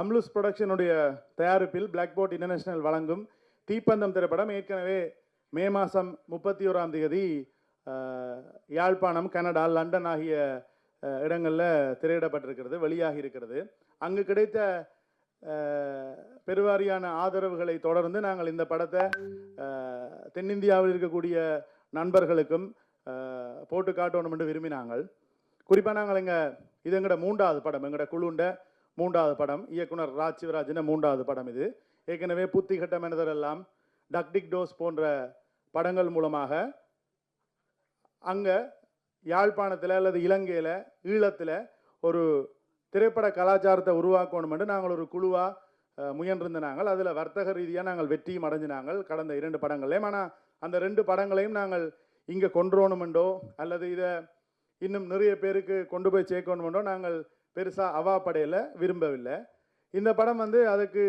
அம்லுஸ் புரொடக்ஷனுடைய தயாரிப்பில் black boat international வழங்கும் தீப்பந்தம் திரைப்படம் ஏற்கனவே மே மாதம் முப்பத்தி ஓராம் தேதி யாழ்ப்பாணம் கனடா லண்டன் ஆகிய இடங்களில் திரையிடப்பட்டிருக்கிறது வெளியாகி இருக்கிறது. அங்கு கிடைத்த பெருவாரியான ஆதரவுகளை தொடர்ந்து நாங்கள் இந்த படத்தை தென்னிந்தியாவில் இருக்கக்கூடிய நண்பர்களுக்கும் போட்டு காட்டணும் என்று விரும்பினாங்கள். குறிப்பாக நாங்கள் எங்கள் இது எங்கட மூன்றாவது படம் எங்கட குழுண்ட மூன்றாவது படம். இயக்குனர் ராஜ் சிவராஜின் மூன்றாவது படம் இது. ஏற்கனவே புத்தி கட்ட மனிதர் எல்லாம் டக்டிக் டோஸ் போன்ற படங்கள் மூலமாக அங்கே யாழ்ப்பாணத்தில் அல்லது இலங்கையில் ஈழத்தில் ஒரு திரைப்பட கலாச்சாரத்தை உருவாக்கணும் என்று நாங்கள் ஒரு குழுவாக முயன்றிருந்த நாங்கள். அதில் வர்த்தக ரீதியாக நாங்கள் வெற்றியும் அடைஞ்சினாங்கள் கடந்த இரண்டு படங்களையும் ஆனால் அந்த ரெண்டு படங்களையும் நாங்கள் இங்கே கொண்டுறோணுமெண்டோ அல்லது இதை இன்னும் நிறைய பேருக்கு கொண்டு போய் சேர்க்கணுமெண்டோ நாங்கள் பெருசாக அவா படையில் விரும்பவில்லை. இந்த படம் வந்து அதுக்கு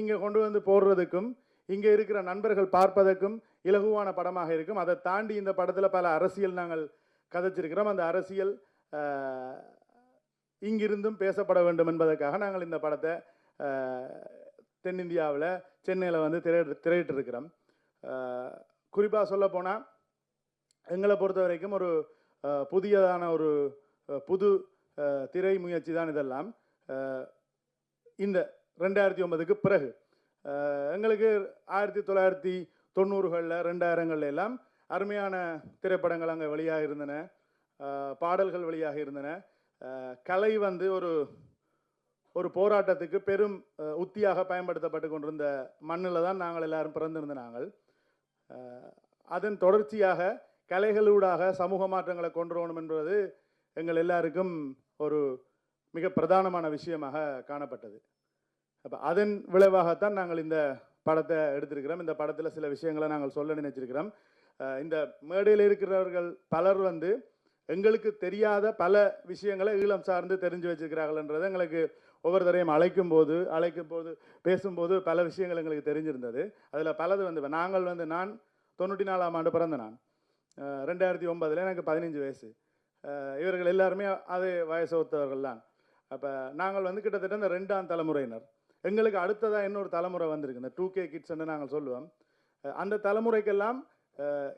இங்கே கொண்டு வந்து போடுறதுக்கும் இங்கே இருக்கிற நண்பர்கள் பார்ப்பதற்கும் இலகுவான படமாக இருக்கும். அதை தாண்டி இந்த படத்தில் பல அரசியல் நாங்கள் கதைச்சிருக்கிறோம். அந்த அரசியல் இங்கிருந்தும் பேசப்பட வேண்டும் என்பதற்காக நாங்கள் இந்த படத்தை தென்னிந்தியாவில் சென்னையில் வந்து திரையிட்டு திரையிட்டிருக்கிறோம். குறிப்பாக சொல்ல போனால் எங்களை பொறுத்த வரைக்கும் ஒரு புதியதான ஒரு புது திரை முயற்சி தான் இதெல்லாம். இந்த ரெண்டாயிரத்தி ஒன்பதுக்கு பிறகு. எங்களுக்கு ஆயிரத்தி தொள்ளாயிரத்தி தொண்ணூறுகளில் ரெண்டாயிரங்கள்ல எல்லாம் அருமையான திரைப்படங்கள் அங்கே வெளியாக இருந்தன. பாடல்கள் வெளியாக இருந்தன. கலை வந்து ஒரு ஒரு போராட்டத்துக்கு பெரும் உத்தியாக பயன்படுத்தப்பட்டு கொண்டிருந்த மண்ணில் தான் நாங்கள் எல்லாரும் பிறந்திருந்த நாங்கள். அதன் தொடர்ச்சியாக கலைகளூடாக சமூக மாற்றங்களை கொண்டு வரணும் என்பது எங்கள் எல்லாருக்கும் ஒரு மிக பிரதானமான விஷயமாக காணப்பட்டது. அப்போ அதன் விளைவாகத்தான் நாங்கள் இந்த படத்தை எடுத்திருக்கிறோம். இந்த படத்தில் சில விஷயங்களை நாங்கள் சொல்ல நினைச்சிருக்கிறோம். இந்த மேடையில் இருக்கிறவர்கள் பலர் வந்து எங்களுக்கு தெரியாத பல விஷயங்களை ஈழம் சார்ந்து தெரிஞ்சு வச்சிருக்கிறார்கள்ன்றது எங்களுக்கு ஒவ்வொரு தரையும் அழைக்கும் போது அழைக்கும் போது பேசும்போது பல விஷயங்கள் எங்களுக்கு தெரிஞ்சிருந்தது. அதில் பலது வந்து நாங்கள் வந்து நான் தொண்ணூற்றி நாலாம் ஆண்டு பிறந்த நான். ரெண்டாயிரத்தி ஒன்பதில் எனக்கு பதினஞ்சு வயசு. இவர்கள் எல்லாருமே அதே வயசு ஒத்தவர்கள் தான் அப்போ நாங்கள் வந்து கிட்டத்தட்ட இந்த ரெண்டாம் தலைமுறையினர். எங்களுக்கு அடுத்ததாக இன்னொரு தலைமுறை வந்திருக்கு. இந்த டூ கே கிட்ஸ்ன்னு நாங்கள் சொல்லுவோம். அந்த தலைமுறைக்கெல்லாம்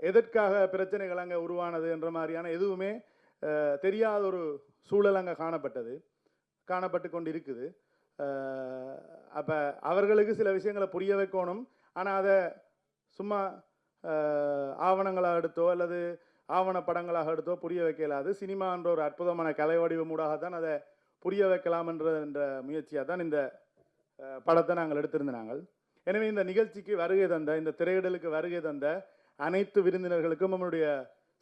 எதற்காக பிரச்சனைகள் அங்கே உருவானது என்ற மாதிரியான எதுவுமே தெரியாத ஒரு சூழல் அங்கே காணப்பட்டது. காணப்பட்டு கொண்டு இருக்குது அப்போ அவர்களுக்கு சில விஷயங்களை புரிய வைக்கணும். ஆனால் அதை சும்மா ஆவணங்களாக எடுத்தோ அல்லது ஆவண படங்களாக எடுத்தோ புரிய வைக்க இயலாது சினிமான்ற ஒரு அற்புதமான கலை வடிவமூடாக தான் அதை புரிய வைக்கலாம் என்ற என்ற முயற்சியாக தான் இந்த படத்தை நாங்கள் எடுத்திருந்த நாங்கள். எனவே இந்த நிகழ்ச்சிக்கு வருகை தந்த இந்த திரையிடலுக்கு வருகை தந்த அனைத்து விருந்தினர்களுக்கும் நம்மளுடைய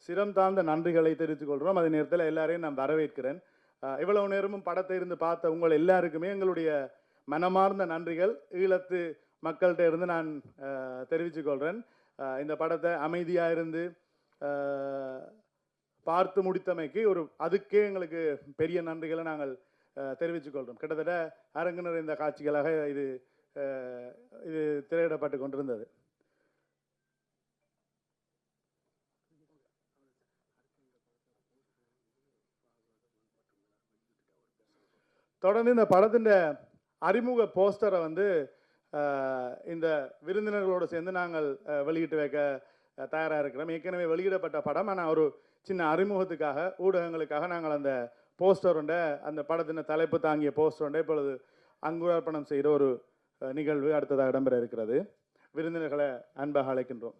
சிரம் தாழ்ந்த நன்றிகளை தெரிவித்துக் கொள்கிறோம். அதே நேரத்தில் எல்லாரையும் நான் வரவேற்கிறேன். இவ்வளவு நேரமும் படத்தை இருந்து பார்த்த உங்கள் எல்லாருக்குமே எங்களுடைய மனமார்ந்த நன்றிகள். ஈழத்து மக்கள்கிட்ட இருந்து நான் தெரிவித்துக்கொள்கிறேன் தெரிவித்துக் கொள்கிறேன். இந்த படத்தை அமைதியாக இருந்து பார்த்து முடித்தமைக்கு ஒரு அதுக்கே எங்களுக்கு பெரிய நன்றிகளை நாங்கள் தெரிவித்துக்கொள்கிறோம். கிட்டத்தட்ட அரங்கு நிறைந்த காட்சிகளாக இது இது திரையிடப்பட்டு கொண்டிருந்தது. தொடர்ந்து இந்த படத்தின் அறிமுக போஸ்டரை வந்து இந்த விருந்தினர்களோடு சேர்ந்து நாங்கள் வெளியிட்டு வைக்க தயாராக இருக்கிறோம். ஏற்கனவே வெளியிடப்பட்ட படம். ஆனால் ஒரு சின்ன அறிமுகத்துக்காக ஊடகங்களுக்காக நாங்கள் அந்த போஸ்டருண்ட அந்த படத்தின் தலைப்பு தாங்கிய போஸ்டருண்ட இப்பொழுது அங்குரார்ப்பணம் செய்கிற ஒரு நிகழ்வு அடுத்ததாக இடம்பெற இருக்கிறது. விருந்தினர்களை அன்பாக அழைக்கின்றோம்.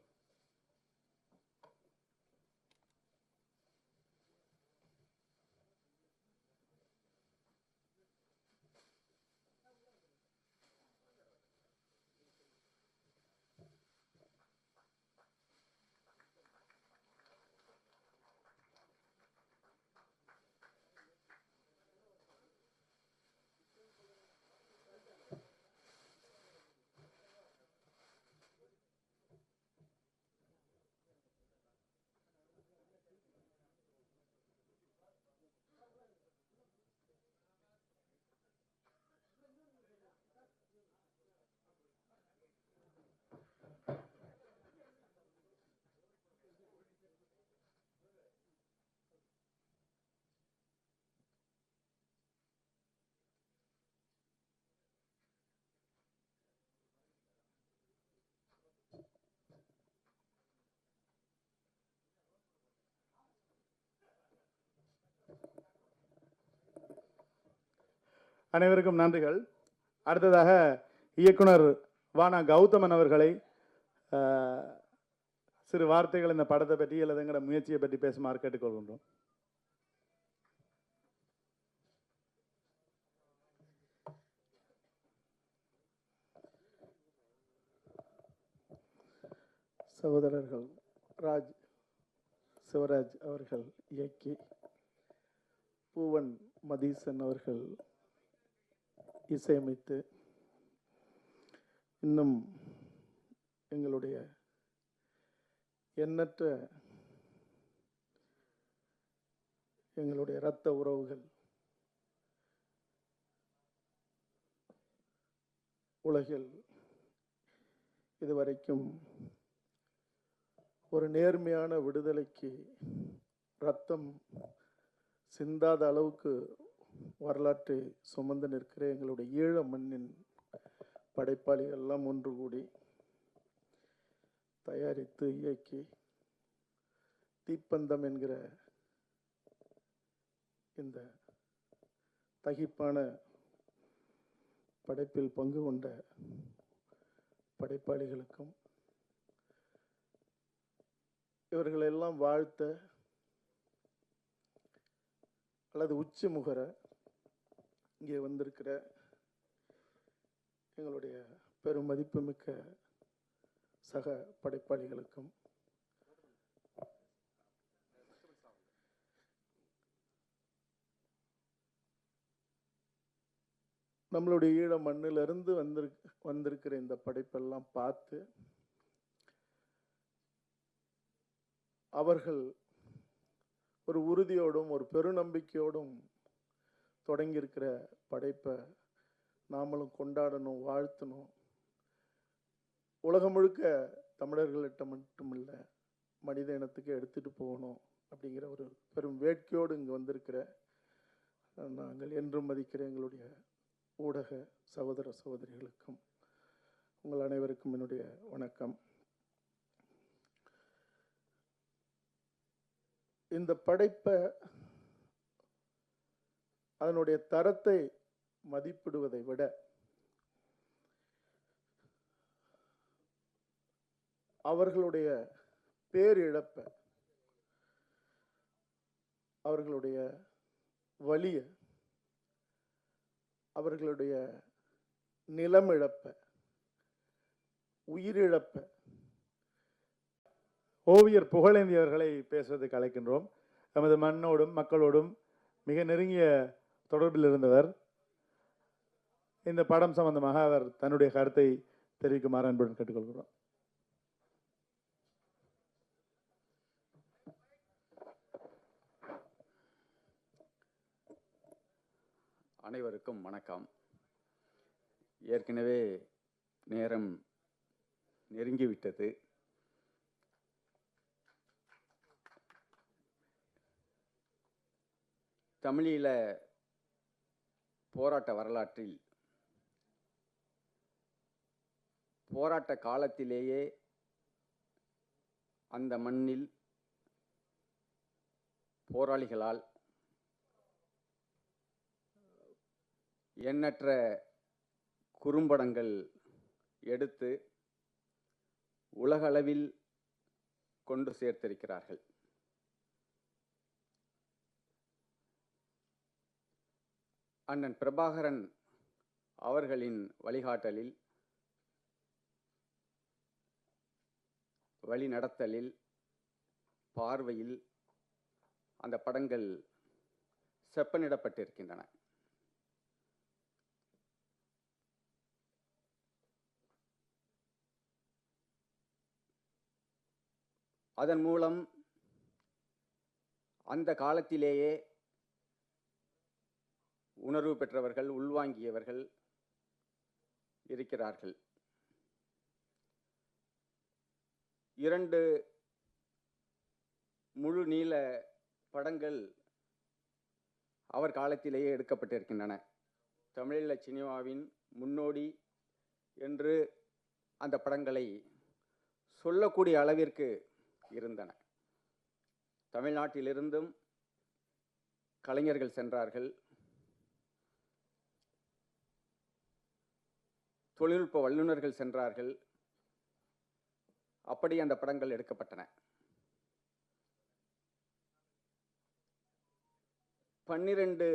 அனைவருக்கும் நன்றிகள். அடுத்ததாக இயக்குனர் வானா கௌதமன் அவர்களை சிறு வார்த்தைகள் இந்த படத்தை பற்றி அல்லது எங்களோட முயற்சியை பற்றி பேசுமாறு கேட்டுக்கொள்கின்றோம். சகோதரர்கள் ராஜ் சிவராஜ் அவர்கள் இயக்கி பூவன் மதீசன் அவர்கள் இசையமைத்து இன்னும் எங்களுடைய எண்ணற்ற எங்களுடைய இரத்த உறவுகள் உலகில் இதுவரைக்கும் ஒரு நேர்மையான விடுதலைக்கு ரத்தம் சிந்தாத அளவுக்கு வரலாற்றை சுமந்து நிற்கிற எங்களுடைய ஈழ மண்ணின் படைப்பாளிகள் எல்லாம் ஒன்று கூடி தயாரித்து இயக்கி தீப்பந்தம் என்கிற இந்த தகிப்பான படைப்பில் பங்கு கொண்ட படைப்பாளிகளுக்கும் இவர்களெல்லாம் வாழ்த்த அல்லது உச்சி முகர இங்கே வந்திருக்கிற எங்களுடைய பெரும் மதிப்புமிக்க சக படைப்பாளிகளுக்கும் நம்மளுடைய ஈழ மண்ணிலிருந்து வந்திரு வந்திருக்கிற இந்த படைப்பெல்லாம் பார்த்து அவர்கள் ஒரு உறுதியோடும் ஒரு பெருநம்பிக்கையோடும் தொடங்கியிருக்கிற படைப்பை நாமளும் கொண்டாடணும் வாழ்த்தணும். உலகம் முழுக்க தமிழர்களிடம் மட்டும் இல்லை மனித இனத்துக்கு எடுத்துகிட்டு போகணும் அப்படிங்கிற ஒரு பெரும் வேட்கையோடு இங்கே வந்திருக்கிற நாங்கள் என்றும் மதிக்கிற எங்களுடைய ஊடக சகோதர சகோதரிகளுக்கும். உங்கள் அனைவருக்கும் என்னுடைய வணக்கம். இந்த படைப்பை அதனுடைய தரத்தை மதிப்பிடுவதை விட அவர்களுடைய பேரிழப்பை அவர்களுடைய வழியை அவர்களுடைய நிலமிழப்பை உயிரிழப்பை ஓவியர் புகழேந்தியவர்களை பேசுவதை பேசுவதற்கு அழைக்கின்றோம். நமது மண்ணோடும் மக்களோடும் மிக நெருங்கிய தொடர்பில் இருந்தவர் இந்த படம் சம்பந்தமாக அவர் தன்னுடைய கருத்தை தெரிவிக்குமாறு அன்புடன் கேட்டுக்கொள்கிறோம். அனைவருக்கும் வணக்கம். ஏற்கனவே நேரம் நெருங்கிவிட்டது. தமிழில் போராட்ட வரலாற்றில் போராட்ட காலத்திலேயே அந்த மண்ணில் போராளிகளால் எண்ணற்ற குறும்படங்கள் எடுத்து உலகளவில் கொண்டு சேர்த்திருக்கிறார்கள். அண்ணன் பிரபாகரன் அவர்களின் வழிகாட்டலில் வழிநடத்தலில் பார்வையில் அந்த படங்கள் செப்பனிடப்பட்டிருக்கின்றன. அதன் மூலம் அந்த காலத்திலேயே உணர்வு பெற்றவர்கள் உள்வாங்கியவர்கள் இருக்கிறார்கள். இரண்டு முழு நீள படங்கள் அவர் காலத்திலேயே எடுக்கப்பட்டிருக்கின்றன. தமிழில் சினிமாவின் முன்னோடி என்று அந்த படங்களை சொல்லக்கூடிய அளவிற்கு இருந்தன. தமிழ்நாட்டிலிருந்தும் கலைஞர்கள் சென்றார்கள். தொழில்நுட்ப வல்லுநர்கள் சென்றார்கள். அப்படி அந்த படங்கள் எடுக்கப்பட்டன. பன்னிரெண்டு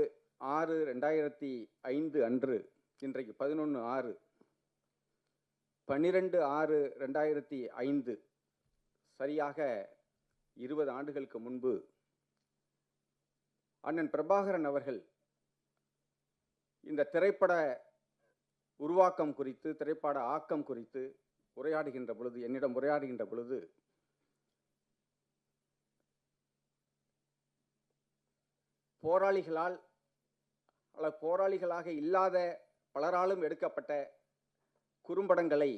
ஆறு ரெண்டாயிரத்தி ஐந்து அன்று இன்றைக்கு பதினொன்று ஆறு பன்னிரெண்டு ஆறு ரெண்டாயிரத்தி ஐந்து சரியாக இருபது ஆண்டுகளுக்கு முன்பு அண்ணன் பிரபாகரன் அவர்கள் இந்த திரைப்பட உருவாக்கம் குறித்து திரைப்பட ஆக்கம் குறித்து உரையாடுகின்ற பொழுது என்னிடம் உரையாடுகின்ற பொழுது போராளிகளால் அல்ல போராளிகளாக இல்லாத பலராலும் எடுக்கப்பட்ட குறும்படங்களை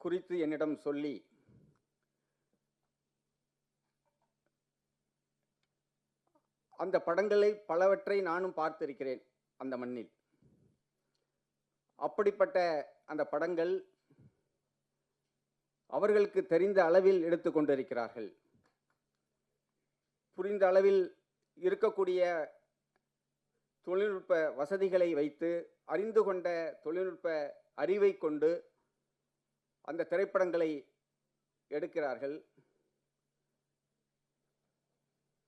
குறித்து என்னிடம் சொல்லி அந்த படங்களை பலவற்றை நானும் பார்த்திருக்கிறேன் அந்த மண்ணில். அப்படிப்பட்ட அந்த படங்கள் அவர்களுக்கு தெரிந்த அளவில் எடுத்து கொண்டிருக்கிறார்கள். புரிந்த அளவில் இருக்கக்கூடிய தொழில்நுட்ப வசதிகளை வைத்து அறிந்து கொண்ட தொழில்நுட்ப அறிவை கொண்டு அந்த திரைப்படங்களை எடுக்கிறார்கள்.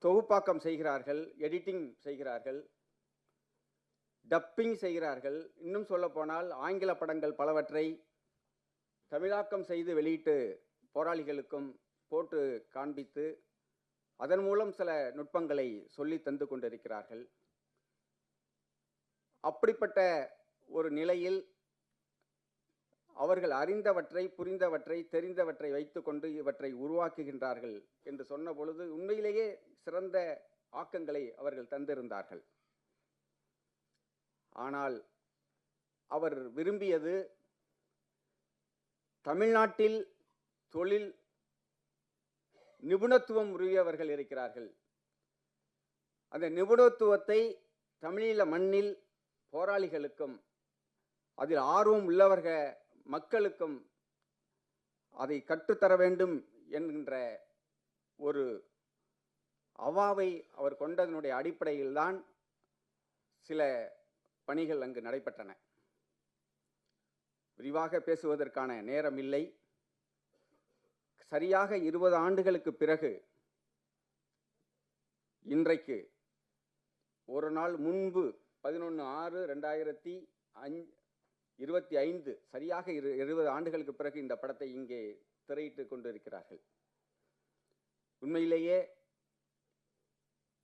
தொகுப்பாக்கம் செய்கிறார்கள் எடிட்டிங் செய்கிறார்கள். டப்பிங் செய்கிறார்கள். இன்னும் சொல்லப்போனால் ஆங்கில படங்கள் பலவற்றை தமிழாக்கம் செய்து வெளியிட்டு போராளிகளுக்கும் போட்டு காண்பித்து அதன் மூலம் சில நுட்பங்களை சொல்லி தந்து கொண்டிருக்கிறார்கள். அப்படிப்பட்ட ஒரு நிலையில் அவர்கள் அறிந்தவற்றை புரிந்தவற்றை தெரிந்தவற்றை வைத்துக்கொண்டு இவற்றை உருவாக்குகின்றார்கள் என்று சொன்ன பொழுது உண்மையிலேயே சிறந்த ஆக்கங்களை அவர்கள் தந்திருந்தார்கள். ஆனால் அவர் விரும்பியது தமிழ்நாட்டில் தொழில் நிபுணத்துவம் உரியவர்கள் இருக்கிறார்கள். அந்த நிபுணத்துவத்தை தமிழீழ மண்ணில் போராளிகளுக்கும் அதில் ஆர்வம் உள்ளவர்கள் மக்களுக்கும் அதை கற்றுத்தர வேண்டும் என்கின்ற ஒரு அவாவை அவர் கொண்டதனுடைய அடிப்படையில்தான் சில பணிகள் அங்கு நடைபெற்றன. விரிவாக பேசுவதற்கான நேரம் இல்லை. சரியாக இருபது ஆண்டுகளுக்கு பிறகு இன்றைக்கு ஒரு நாள் முன்பு பதினொன்று ஆறு ரெண்டாயிரத்தி அஞ் இருபத்தி ஐந்து சரியாக இரு இருபது ஆண்டுகளுக்கு பிறகு இந்த படத்தை இங்கே திரையிட்டு கொண்டிருக்கிறார்கள். உண்மையிலேயே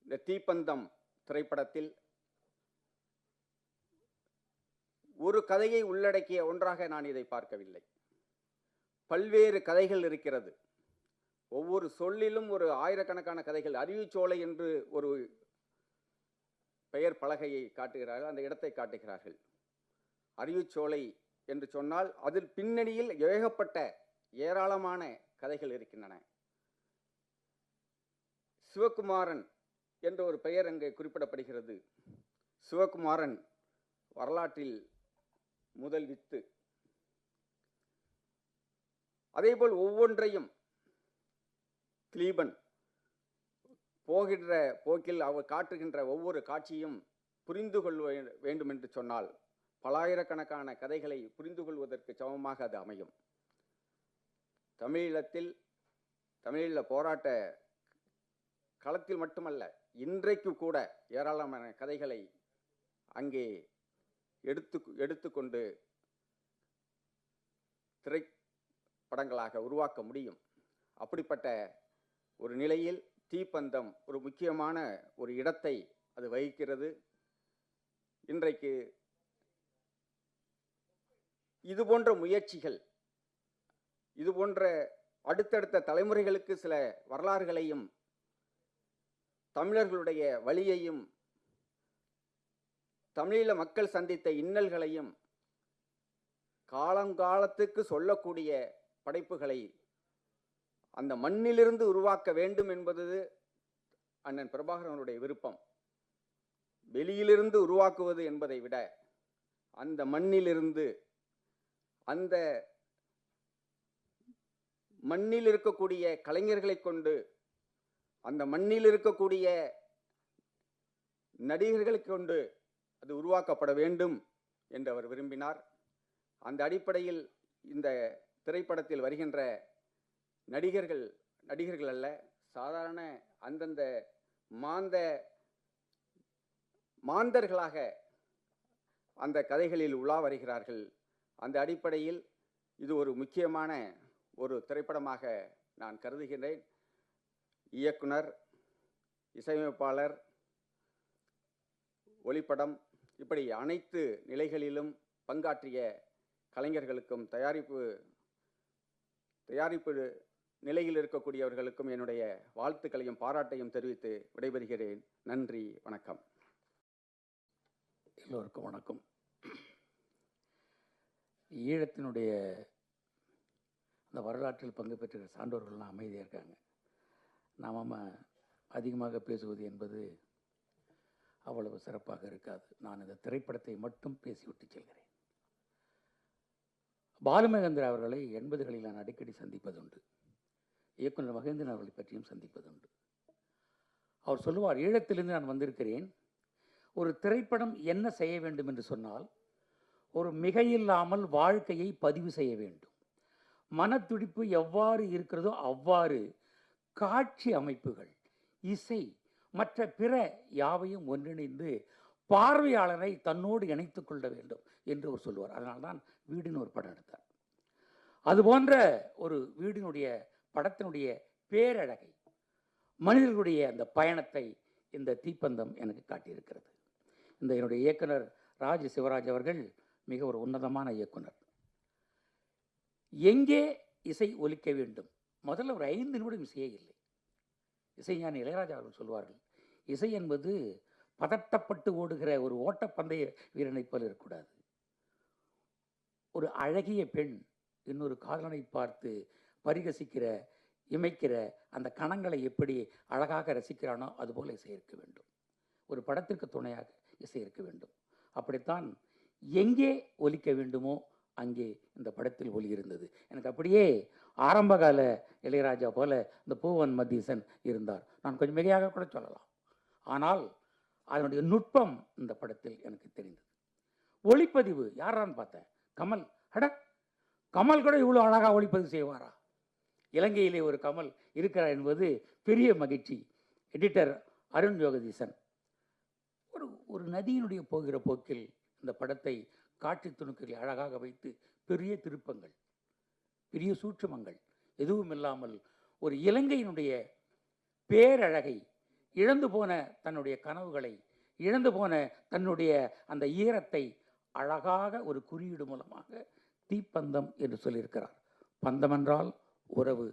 இந்த தீப்பந்தம் திரைப்படத்தில் ஒரு கதையை உள்ளடக்கிய ஒன்றாக நான் இதை பார்க்கவில்லை. பல்வேறு கதைகள் இருக்கிறது. ஒவ்வொரு சொல்லிலும் ஒரு ஆயிரக்கணக்கான கதைகள். அறிவுச்சோலை என்று ஒரு பெயர் பலகையை காட்டுகிறார்கள். அந்த இடத்தை காட்டுகிறார்கள். அறிவுச்சோலை என்று சொன்னால் அதில் பின்னணியில் ஏகப்பட்ட ஏராளமான கதைகள் இருக்கின்றன. சிவகுமாரன் என்ற ஒரு பெயர் அங்கே குறிப்பிடப்படுகிறது. சிவகுமாரன் வரலாற்றில் முதல் வித்து. அதேபோல் ஒவ்வொன்றையும் கிளீபன் போகின்ற போக்கில் அவர் காட்டுகின்ற ஒவ்வொரு காட்சியும் புரிந்து கொள்ள வேண்டும் என்று சொன்னால் பலாயிரக்கணக்கான கதைகளை புரிந்து கொள்வதற்கு சமமாக அது அமையும். தமிழீழத்தில் தமிழீழ போராட்ட களத்தில் மட்டுமல்ல இன்றைக்கு கூட ஏராளமான கதைகளை அங்கே எடுத்து எடுத்துக்கொண்டு திரைப்படங்களாக உருவாக்க முடியும். அப்படிப்பட்ட ஒரு நிலையில் தீப்பந்தம் ஒரு முக்கியமான ஒரு இடத்தை அது வகிக்கிறது. இன்றைக்கு இது போன்ற முயற்சிகள் இது போன்ற அடுத்தடுத்த தலைமுறைகளுக்கு சில வரலாறுகளையும் தமிழர்களுடைய வழியையும் தமிழீழ மக்கள் சந்தித்த இன்னல்களையும் காலங்காலத்துக்கு சொல்லக்கூடிய படைப்புகளை அந்த மண்ணிலிருந்து உருவாக்க வேண்டும் என்பது அண்ணன் பிரபாகரனுடைய விருப்பம். வெளியிலிருந்து உருவாக்குவது என்பதை விட அந்த மண்ணிலிருந்து அந்த மண்ணில் இருக்கக்கூடிய கலைஞர்களை கொண்டு அந்த மண்ணில் இருக்கக்கூடிய நடிகர்களை கொண்டு அது உருவாக்கப்பட வேண்டும் என்று அவர் விரும்பினார். அந்த அடிப்படையில் இந்த திரைப்படத்தில் வருகின்ற நடிகர்கள் நடிகர்கள் அல்ல சாதாரண அந்தந்த மாந்த மாந்தர்களாக அந்த கதைகளில் உலா வருகிறார்கள். அந்த அடிப்படையில் இது ஒரு முக்கியமான ஒரு திரைப்படமாக நான் கருதுகிறேன் இயக்குனர் இசையமைப்பாளர் ஒளிப்படம் இப்படி அனைத்து நிலைகளிலும் பங்காற்றிய கலைஞர்களுக்கும் தயாரிப்பு தயாரிப்பு நிலையில் இருக்கக்கூடியவர்களுக்கும் என்னுடைய வாழ்த்துக்களையும் பாராட்டையும் தெரிவித்து விடைபெறுகிறேன். நன்றி வணக்கம். எல்லோருக்கும் வணக்கம். ஈழத்தினுடைய அந்த வரலாற்றில் பங்கு பெற்ற சான்றோர்கள்லாம் அமைதியாக இருக்காங்க. நாம அதிகமாக பேசுவது என்பது அவ்வளவு சிறப்பாக இருக்காது. நான் இந்த திரைப்படத்தை மட்டும் பேசிவிட்டு செல்கிறேன். பாலுமகேந்திரா அவர்களை எண்பதுகளில் நான் அடிக்கடி சந்திப்பதுண்டு. இயக்குனர் மகேந்திரன் அவர்களை பற்றியும் சந்திப்பதுண்டு. அவர் சொல்லுவார் ஈழத்திலிருந்து நான் வந்திருக்கிறேன். ஒரு திரைப்படம் என்ன செய்ய வேண்டும் என்று சொன்னால் ஒரு மிகையில்லாமல் வாழ்க்கையை பதிவு செய்ய வேண்டும். மனத்துடிப்பு எவ்வாறு இருக்கிறதோ அவ்வாறு காட்சி அமைப்புகள் இசை மற்ற பிற யாவையும் ஒன்றிணைந்து பார்வையாளரை தன்னோடு இணைத்து கொள்ள வேண்டும் என்று அவர் சொல்லுவார். அதனால்தான் வீடுன்னு ஒரு படம் எடுத்தார். அது போன்ற ஒரு வீடினுடைய படத்தினுடைய பேரழகை மனிதர்களுடைய அந்த பயணத்தை இந்த தீப்பந்தம் எனக்கு காட்டியிருக்கிறது. இந்த என்னுடைய இயக்குனர் ராஜ் சிவராஜ் அவர்கள் மிக ஒரு உன்னதமான இயக்குனர். எங்கே இசை ஒலிக்க வேண்டும்? முதல்ல ஒரு ஐந்து நிமிடம் இசையே இல்லை. இசைஞானி இளையராஜா அவர்கள் சொல்வார்கள் இசை என்பது பதட்டப்பட்டு ஓடுகிற ஒரு ஓட்டப்பந்தய வீரனைப் போல இருக்கக்கூடாது. ஒரு அழகிய பெண் இன்னொரு காதலனை பார்த்து பரிகசிக்கிற இமைக்கிற அந்த கணங்களை எப்படி அழகாக ரசிக்கிறானோ அதுபோல் இசை இருக்க வேண்டும். ஒரு படத்திற்கு துணையாக இசை இருக்க வேண்டும். அப்படித்தான் எங்கே ஒலிக்க வேண்டுமோ அங்கே இந்த படத்தில் ஒலி இருந்தது. எனக்கு அப்படியே ஆரம்பகால இளையராஜா போல இந்த பூவன் மதீசன் இருந்தார். நான் கொஞ்சம் மிகையாக கூட சொல்லலாம். ஆனால் அதனுடைய நுட்பம் இந்த படத்தில் எனக்கு தெரிந்தது. ஒளிப்பதிவு யாரான்னு பார்த்தேன் கமல். அட கமல் கூட இவ்வளோ அழகாக ஒளிப்பதிவு செய்வாரா? இலங்கையிலே ஒரு கமல் இருக்கிறார் என்பது பெரிய மகிழ்ச்சி. எடிட்டர் அருண் யோகதீசன் ஒரு ஒரு நதியினுடைய போகிற போக்கில் இந்த படத்தை காட்சி துணுக்குகளை அழகாக வைத்து பெரிய திருப்பங்கள் பெரிய சூட்சமங்கள் எதுவும் இல்லாமல் ஒரு இலங்கையினுடைய பேரழகை இழந்து போன தன்னுடைய கனவுகளை இழந்து போன தன்னுடைய அந்த ஈரத்தை அழகாக ஒரு குறியீடு மூலமாக தீப்பந்தம் என்று சொல்லியிருக்கிறார். பந்தம் என்றால் உறவு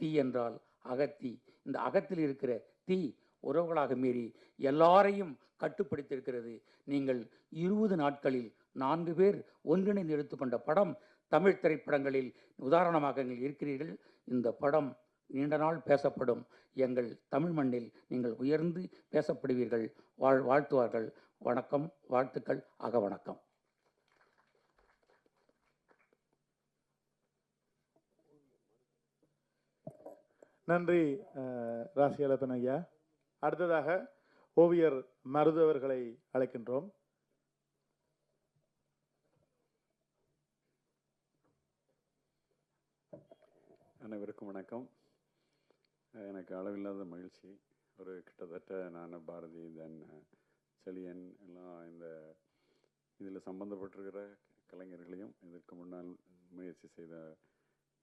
தீ என்றால் அகத்தி. இந்த அகத்தில் இருக்கிற தீ உறவுகளாக மீறி எல்லாரையும் கட்டுப்படுத்தியிருக்கிறது. நீங்கள் இருபது நாட்களில் நான்கு பேர் ஒன்றிணைந்து எடுத்துக்கொண்ட படம் தமிழ் திரைப்படங்களில் உதாரணமாக நீங்கள் இருக்கிறீர்கள். இந்த படம் நீண்ட நாள் பேசப்படும். எங்கள் தமிழ் மண்ணில் நீங்கள் உயர்ந்து பேசப்படுவீர்கள். வாழ் வாழ்த்துவார்கள். வணக்கம் வாழ்த்துக்கள். அக வணக்கம். நன்றி ராசியலப்பன் ஐயா. அடுத்ததாக ஓவியர் மருது அவர்களை அழைக்கின்றோம். அனைவருக்கும் வணக்கம். எனக்கு அளவில்லாத மகிழ்ச்சி. ஒரு கிட்டத்தட்ட நான் பாரதி தென் செலியன் எல்லாம் இந்த இதில் சம்பந்தப்பட்டிருக்கிற கலைஞர்களையும் இதற்கு முன்னால் முயற்சி செய்த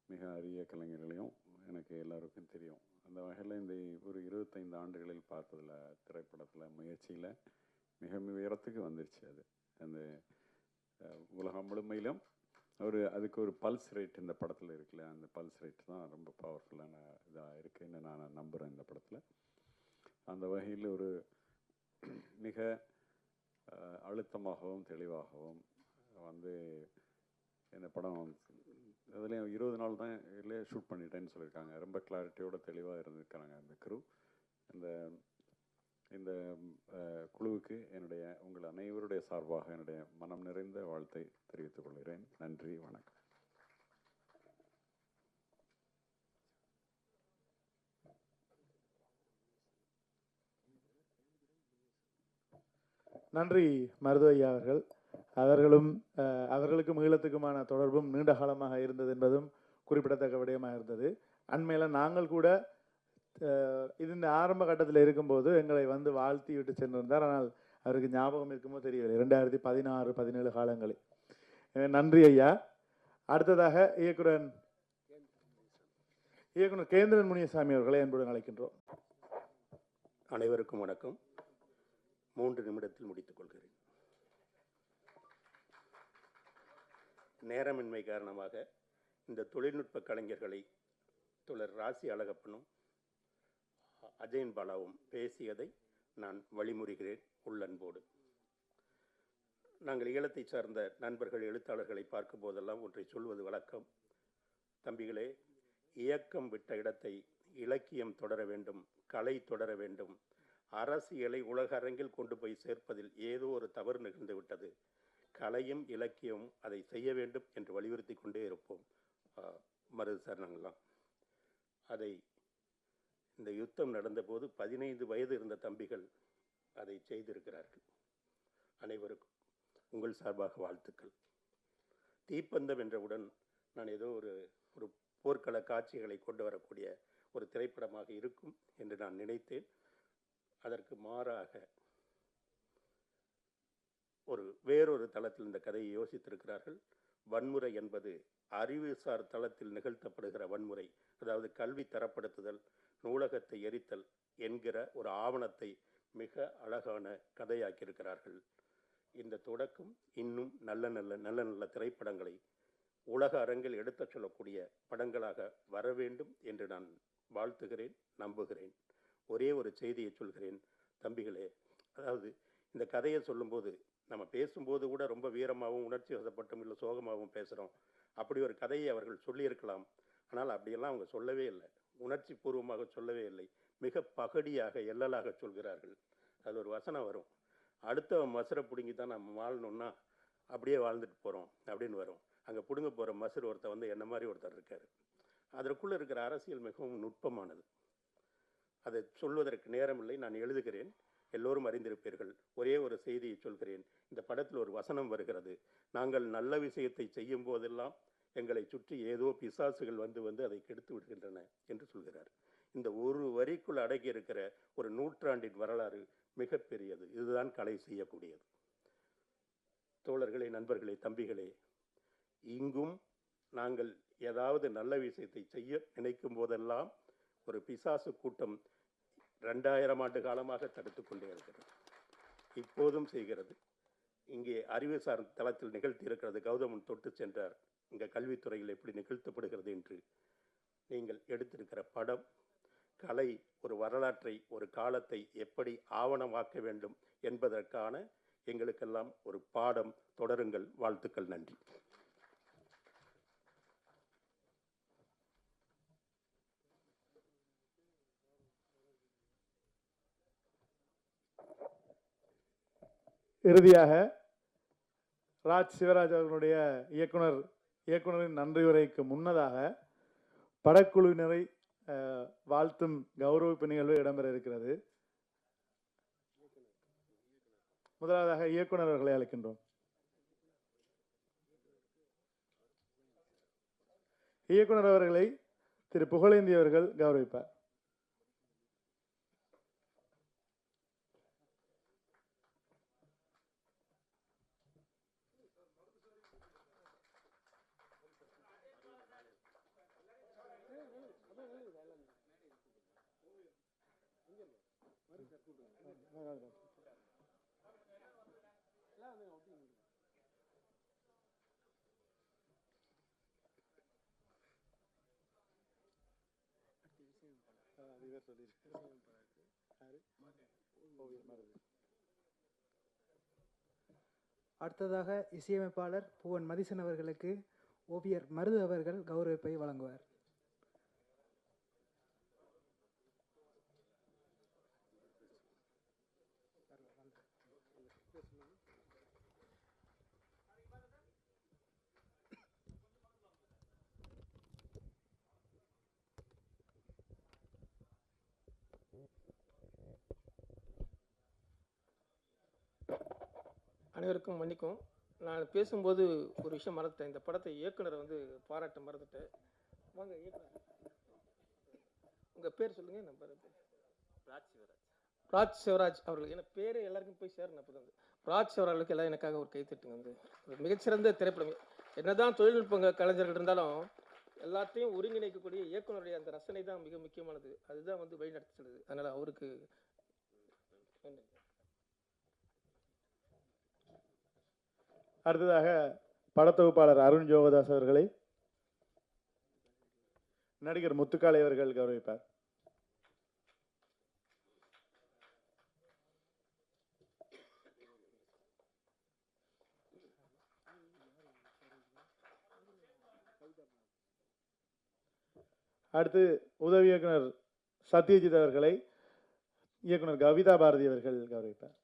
மிக அரிய கலைஞர்களையும் எனக்கு எல்லாருக்கும் தெரியும். அந்த வகையில் இந்த ஒரு இருபத்தைந்து ஆண்டுகளில் பார்த்ததில் திரைப்படத்தில் முயற்சியில் மிக உயரத்துக்கு வந்துருச்சு அது. அந்த உலகம் முழுமையிலும் ஒரு அதுக்கு ஒரு பல்ஸ் ரேட் இந்த படத்தில் இருக்குல்ல அந்த பல்ஸ் ரேட் தான் ரொம்ப பவர்ஃபுல்லான இதாக இருக்குதுன்னு நான் நம்புகிறேன் இந்த படத்தில். அந்த வகையில் ஒரு மிக அழுத்தமாகவும் தெளிவாகவும் வந்து இந்த படம் அதுலேயும் இருபது நாள் தான் இதுலேயே ஷூட் பண்ணிட்டேன்னு சொல்லியிருக்காங்க. ரொம்ப கிளாரிட்டியோட தெளிவாக இருந்திருக்கிறாங்க அந்த க்ரூ இந்த இந்த குழுவுக்கு என்னுடைய உங்கள் அனைவருடைய சார்பாக என்னுடைய மனம் நிறைந்த வாழ்த்தை தெரிவித்துக் கொள்கிறேன். நன்றி வணக்கம். நன்றி மருது ஐயா அவர்கள். அவர்களும் அவர்களுக்கும் ஈழத்துக்குமான தொடர்பும் நீண்ட காலமாக இருந்தது என்பதும் குறிப்பிடத்தக்க விடயமாக இருந்தது. அண்மையில் நாங்கள் கூட இது இந்த ஆரம்ப கட்டத்தில் இருக்கும்போது எங்களை வந்து வாழ்த்தி விட்டு சென்றிருந்தார். ஆனால் அவருக்கு ஞாபகம் இருக்குமோ தெரியவில்லை. ரெண்டாயிரத்தி பதினாறு பதினேழு காலங்களில். நன்றி ஐயா. அடுத்ததாக இயக்குனர் இயக்குனர் கேந்திரன் முனியசாமி அவர்களை அன்புடன் அழைக்கின்றோம். அனைவருக்கும் வணக்கம். மூன்று நிமிடத்தில் முடித்துக் கொள்கிறேன். நேரமின்மை காரணமாக இந்த தொழில்நுட்ப கலைஞர்களை தொடர் ராசி அழகப்பனும் அஜயன் பாலாவும் பேசியதை நான் வழிமுறுகிறேன் உள்ளன்போடு. நாங்கள் ஈழத்தை சார்ந்த நண்பர்கள் எழுத்தாளர்களை பார்க்கும் போதெல்லாம் ஒன்றை சொல்வது வழக்கம். தம்பிகளே இயக்கம் விட்ட இடத்தை இலக்கியம் தொடர வேண்டும் கலை தொடர வேண்டும். அரசியலை உலக அரங்கில் கொண்டு போய் சேர்ப்பதில் ஏதோ ஒரு தவறு நிகழ்ந்து விட்டது. கலையும் இலக்கியமும் அதை செய்ய வேண்டும் என்று வலியுறுத்தி கொண்டே இருப்போம். மருது மருது சரணங்களாம் அதை இந்த யுத்தம் நடந்தபோது பதினைந்து வயது இருந்த தம்பிகள் அதை செய்திருக்கிறார்கள். அனைவருக்கும் உங்கள் சார்பாக வாழ்த்துக்கள். தீப்பந்தம் என்றவுடன் நான் ஏதோ ஒரு ஒரு போர்க்கள காட்சிகளை கொண்டு வரக்கூடிய ஒரு திரைப்படமாக இருக்கும் என்று நான் நினைத்தேன். அதற்கு மாறாக ஒரு வேறொரு தளத்தில் இந்த கதையை யோசித்திருக்கிறார்கள். வன்முறை என்பது அறிவுசார் தளத்தில் நிகழ்த்தப்படுகிற வன்முறை அதாவது கல்வி தரப்படுத்துதல் நூலகத்தை எரித்தல் என்கிற ஒரு ஆவணத்தை மிக அழகான கதையாக்கியிருக்கிறார்கள். இந்த தொடக்கம் இன்னும் நல்ல நல்ல நல்ல நல்ல திரைப்படங்களை உலக அரங்கில் எடுத்துச் சொல்லக்கூடிய படங்களாக வர வேண்டும் என்று நான் வாழ்த்துகிறேன் நம்புகிறேன். ஒரே ஒரு செய்தியை சொல்கிறேன் தம்பிகளே. அதாவது இந்த கதையை சொல்லும்போது நம்ம பேசும்போது கூட ரொம்ப வீரமாகவும் உணர்ச்சி வசப்பட்டும் இல்லை சோகமாகவும் பேசுகிறோம் அப்படி ஒரு கதையை அவர்கள் சொல்லியிருக்கலாம். ஆனால் அப்படியெல்லாம் அவங்க சொல்லவே இல்லை. உணர்ச்சி பூர்வமாக சொல்லவே இல்லை. மிக பகடியாக எல்லலாக சொல்கிறார்கள். அது ஒரு வசனம் வரும். அடுத்தவன் மசுரை பிடுங்கி தான் நம்ம வாழணும்னா அப்படியே வாழ்ந்துட்டு போகிறோம் அப்படின்னு வரும். அங்கே பிடுங்க போகிற மசுர் ஒருத்தர் வந்து என்ன மாதிரி ஒருத்தர் இருக்கார். அதற்குள்ளே இருக்கிற அரசியல் மிகவும் நுட்பமானது. அதை சொல்வதற்கு நேரமில்லை நான் எழுதுகிறேன். எல்லோரும் அறிந்திருப்பீர்கள். ஒரே ஒரு செய்தியை சொல்கிறேன். இந்த படத்தில் ஒரு வசனம் வருகிறது. நாங்கள் நல்ல விஷயத்தை செய்யும் போதெல்லாம் எங்களை சுற்றி ஏதோ பிசாசுகள் வந்து வந்து அதை கெடுத்து விடுகின்றன என்று சொல்கிறார். இந்த ஒரு வரிக்குள் அடங்கி இருக்கிற ஒரு நூற்றாண்டின் வரலாறு மிகப்பெரியது. இதுதான் கலை செய்யக்கூடியது. தோழர்களே நண்பர்களே தம்பிகளே இங்கும் நாங்கள் ஏதாவது நல்ல விஷயத்தை செய்ய நினைக்கும் போதெல்லாம் ஒரு பிசாசு கூட்டம் ரெண்டாயிரம் ஆண்டு காலமாக தடுத்து கொண்டே இருக்கிறது. இப்போதும் செய்கிறது. இங்கே அறிவுசார் தளத்தில் நிகழ்த்தி இருக்கிறது கௌதமன் தொட்டு சென்றார். இங்கே கல்வித்துறையில் எப்படி நிகழ்த்தப்படுகிறது என்று நீங்கள் எடுத்திருக்கிற படம் கலை ஒரு வரலாற்றை ஒரு காலத்தை எப்படி ஆவணமாக்க வேண்டும் என்பதற்கான எங்களுக்கெல்லாம் ஒரு பாடம். தொடருங்கள். வாழ்த்துக்கள். நன்றி. இறுதியாக ராஜ் சிவராஜ் அவர்களுடைய இயக்குனர் இயக்குனரின் நன்றி உரைக்கு முன்னதாக படக்குழுவினரை வாழ்த்தும் கௌரவிப்பு நிகழ்வு இடம்பெற இருக்கிறது. முதலாவதாக இயக்குனர் அவர்களை அழைக்கின்றோம். இயக்குனர் அவர்களை திரு புகழேந்தி அவர்கள் கௌரவிப்பார். அடுத்ததாக இசையமைப்பாளர் புவன் மதிசன் அவர்களுக்கு ஓவியர் மருது அவர்கள் கௌரவிப்பை வழங்குவார். அனைவருக்கும் மன்னிக்கும் நான் பேசும்போது ஒரு விஷயம் மறந்துட்டேன். இந்த படத்தை இயக்குனரை வந்து பாராட்ட மறந்துட்டேன். வாங்க இயக்குனர். உங்கள் பேர் சொல்லுங்கள் நம்ம ராஜ் சிவராஜ். ராஜ் சிவராஜ் அவர்கள். ஏன்னா பேர் எல்லாருக்கும் போய் சேரணும் அப்போ தான் ராஜ் சிவராஜுக்கு எல்லாம் எனக்காக ஒரு கைத்தட்டுங்க வந்து. ஒரு மிகச்சிறந்த திரைப்படம். என்னதான் தொழில்நுட்ப கலைஞர்கள் இருந்தாலும் எல்லாத்தையும் ஒருங்கிணைக்கக்கூடிய இயக்குனருடைய அந்த ரசனை தான் மிக முக்கியமானது. அதுதான் வந்து வழி நடத்தி செல்லுது அதனால் அவருக்கு நன்றி. அடுத்ததாக படத்தொகுப்பாளர் அருண் ஜோகதாஸ் அவர்களை நடிகர் முத்துக்காளை அவர்கள் கௌரவிப்பார். அடுத்து உதவி இயக்குனர் சத்யஜித் அவர்களை இயக்குனர் கவிதா பாரதி அவர்கள் கௌரவிப்பார்.